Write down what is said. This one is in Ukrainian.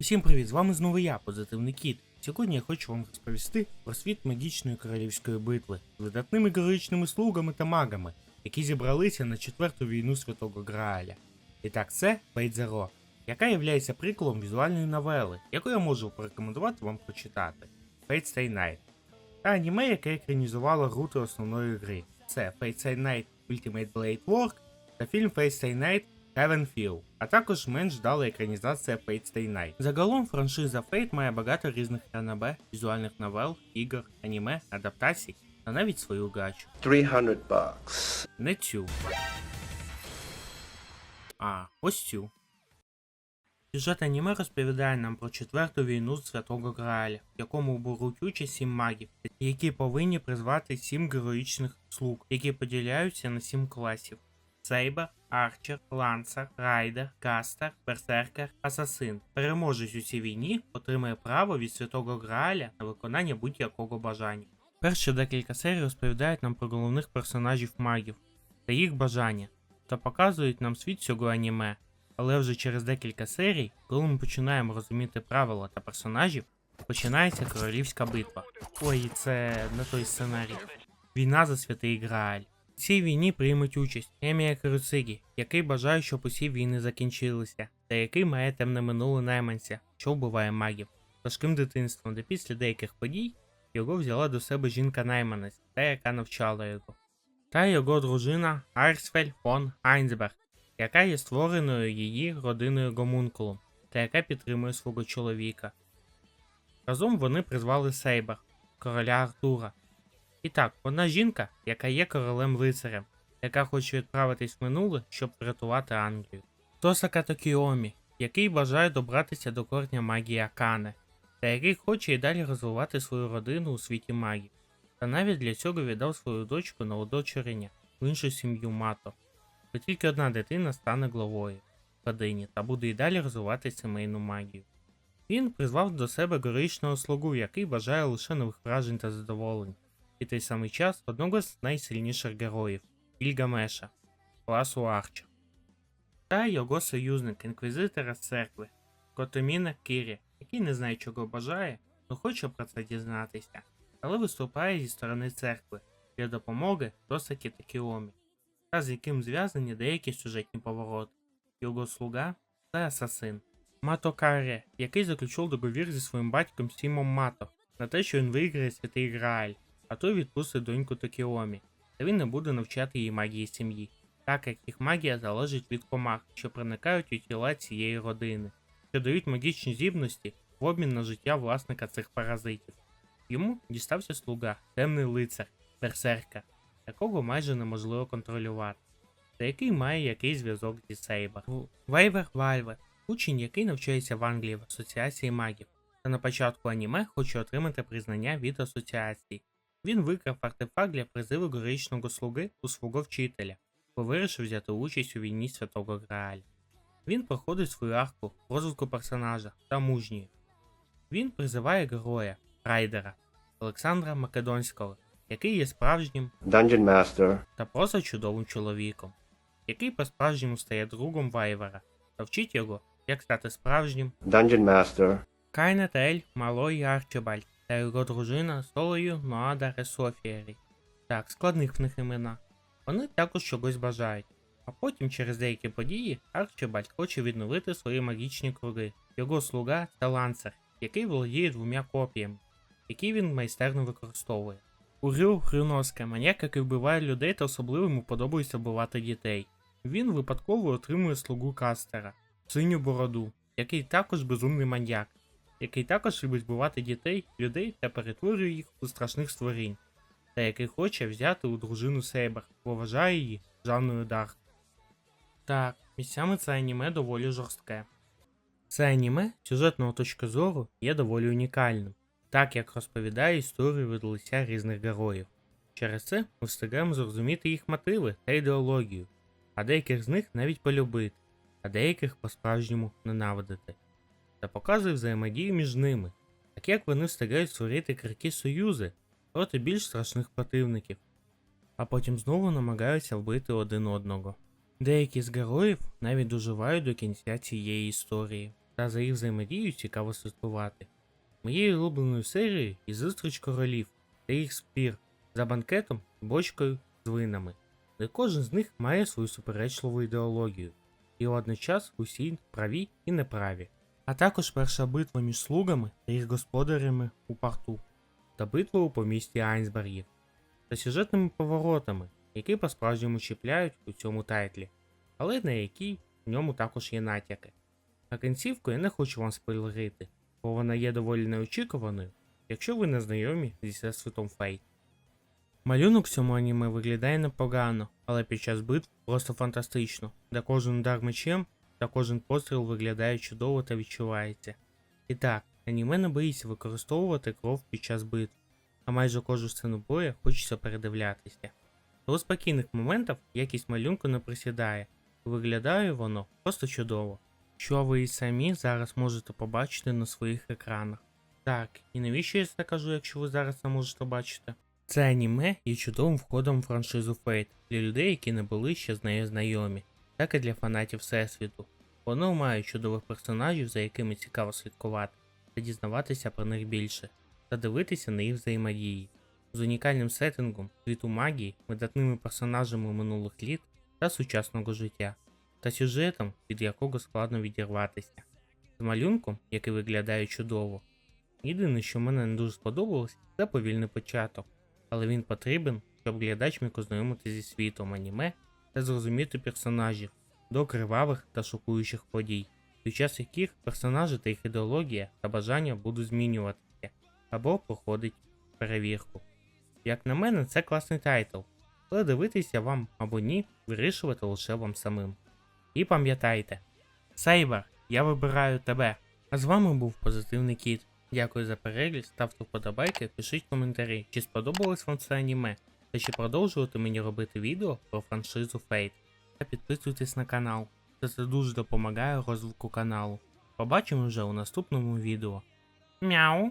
Всім привіт! З вами знову я, Позитивний Кіт. Сьогодні я хочу вам розповісти про світ магічної королівської битви з видатними героїчними слугами та магами, які зібралися на четверту війну Святого Грааля. І так, це Zero, яка є прикладом візуальної новели, яку я можу порекомендувати вам прочитати. Fate Stay Night. Та аніме, яке екранізувало гру та основної гри. Це Fate Stay Night Ultimate Blade Work та фільм Fate Stay Night Heaven Feel, а також менш вдала екранізація Fate Stay Night. Загалом франшиза Fate має багато різних ранобе, візуальних новел, ігор, аніме, адаптацій та навіть свою гачу. 300 bucks. Не цю. А, ось цю. Сюжет аніме розповідає нам про четверту війну Святого Грааля, в якому беруть участь сім магів, які повинні призвати сім героїчних слуг, які поділяються на сім класів: Сейбер, Арчер, Лансер, Райдер, Кастер, Берсеркер, Асасин. Переможець у цій війні отримає право від Святого Грааля на виконання будь-якого бажання. Перші декілька серій розповідають нам про головних персонажів магів та їх бажання, та показують нам світ цього аніме. Але вже через декілька серій, коли ми починаємо розуміти правила та персонажів, починається королівська битва. Ой, це не той сценарій. Війна за святий Грааль. В цій війні приймуть участь Емія Каруцигі, який бажає, щоб усі війни закінчилися, та який має темне минуле найманця, що вбиває магів, важким дитинством, де після деяких подій його взяла до себе жінка найманець, та яка навчала його. Та його дружина Арсфель фон Айнсберг, яка є створеною її родиною гомункулом, та яка підтримує свого чоловіка. Разом вони призвали Сейбер, короля Артура. І так, вона жінка, яка є королем лицарем, яка хоче відправитись в минуле, щоб врятувати Англію. Тосака Токіомі, який бажає добратися до корня магії Акане, та який хоче і далі розвивати свою родину у світі магів. Та навіть для цього віддав свою дочку на удочерення в іншу сім'ю Мато. Бо тільки одна дитина стане главою в родині та буде і далі розвивати сімейну магію. Він призвав до себе героїчного слугу, який бажає лише нових вражень та задоволень, і той самий час одного з найсильніших героїв Ільгамеша, класу Арча, та його союзник інквізитора з церкви Котоміна Кірі, який не знає, чого бажає, але хоче про це дізнатися, але виступає зі сторони церкви для допомоги Тосакі та Кіомі та з яким зв'язані деякі сюжетні повороти. Його слуга це асасин. Мато Каре, який заключив договір зі своїм батьком Сімом Мато на те, що він виграє святий Грааль, а той відпустить доньку Токіомі, та він не буде навчати її магії сім'ї, так як їх магія залежить від комах, що проникають у тіла цієї родини, що дають магічні здібності в обмін на життя власника цих паразитів. Йому дістався слуга, темний лицар, берсерка, якого майже неможливо контролювати, та який має якийсь зв'язок зі Сейбер. Вейвер Вальвер, учень, який навчається в Англії в асоціації магів, та на початку аніме хоче отримати признання від асоціації. Він викрав артефакт для призиву героїчного слуги у свого вчителя, бо вирішив взяти участь у війні Святого Грааля. Він проходить свою арку розвитку персонажа та мужньої. Він призиває героя, райдера Олександра Македонського, який є справжнім Dungeon Master. та просто чудовим чоловіком, який по-справжньому стає другом Вайвера та вчить його, як стати справжнім. Dungeon Master. Кайна та Ель Малой Арчибальд та його дружина Солою Ноадаре Софієрі. Так, складних в них імена. Вони також чогось бажають. А потім, через деякі події, Арчибальд хоче відновити свої магічні круги. Його слуга це ланцер, який володіє двома копіями, які він майстерно використовує. Урю Хрюноска, маніяк, який вбиває людей та особливо йому подобається вбивати дітей. Він випадково отримує слугу Кастера, синю бороду, який також безумний маньяк, який також любить вбивати дітей, людей та перетворює їх у страшних створінь, та який хоче взяти у дружину Сейбер, бо вважає її Жанною Дарк. Так, місцями це аніме доволі жорстке. Це аніме з сюжетного точки зору є доволі унікальним так як розповідає історію від лиця різних героїв. Через це ми встигаємо зрозуміти їх мотиви та ідеологію, а деяких з них навіть полюбити, а деяких по-справжньому ненавидити, та показує взаємодію між ними, так як вони встигають створити крики союзи проти більш страшних противників, а потім знову намагаються вбити один одного. Деякі з героїв навіть доживають до кінця цієї історії, та за їх взаємодією цікаво слідкувати. Моєю улюбленою серією і зустріч королів та їх спір за банкетом бочкою з винами, де кожен з них має свою суперечливу ідеологію, і водночас усі праві і неправі. А також перша битва між слугами та їх господарями у порту, та битва у помісті Айнсбергів, та сюжетними поворотами, які по-справжньому чіпляють у цьому тайтлі, але на які в ньому також є натяки. А кінцівку я не хочу вам спойлерити, бо вона є доволі неочікуваною, якщо ви не знайомі зі всесвітом Фейт. Малюнок в цьому аніме виглядає непогано, але під час битв просто фантастично, де кожен удар мечем та кожен постріл виглядає чудово та відчувається. І так, аніме не боїться використовувати кров під час битв, а майже кожну сцену бою хочеться передивлятися. До спокійних моментів якість малюнку не присідає, і виглядає воно просто чудово, що ви і самі зараз можете побачити на своїх екранах. Так, і навіщо я це кажу, якщо ви зараз це можете бачити? Це аніме є чудовим входом в франшизу Fate для людей, які не були ще з нею знайомі, так і для фанатів Всесвіту. Воно має чудових персонажів, за якими цікаво слідкувати, та дізнаватися про них більше, та дивитися на їх взаємодії, з унікальним сеттингом, світу магії, видатними персонажами минулих літ та сучасного життя, та сюжетом, від якого складно відірватися, з малюнком, який виглядає чудово. Єдине, що мене не дуже сподобалось, це повільний початок, але він потрібен, щоб глядач міг ознайомитися зі світом аніме та зрозуміти персонажів до кривавих та шокуючих подій, під час яких персонажі та їх ідеологія та бажання будуть змінюватися або проходить перевірку. Як на мене, це класний тайтл, але дивитися вам або ні, вирішувати лише вам самим. І пам'ятайте, Сейбер, я вибираю тебе. А з вами був Позитивний Кіт. Дякую за перегляд, ставте вподобайки, пишіть коментарі, чи сподобалось вам це аніме, та чи продовжувати мені робити відео про франшизу Fate. Та підписуйтесь на канал, це це дуже допомагає розвитку каналу. Побачимо вже у наступному відео. Мяу!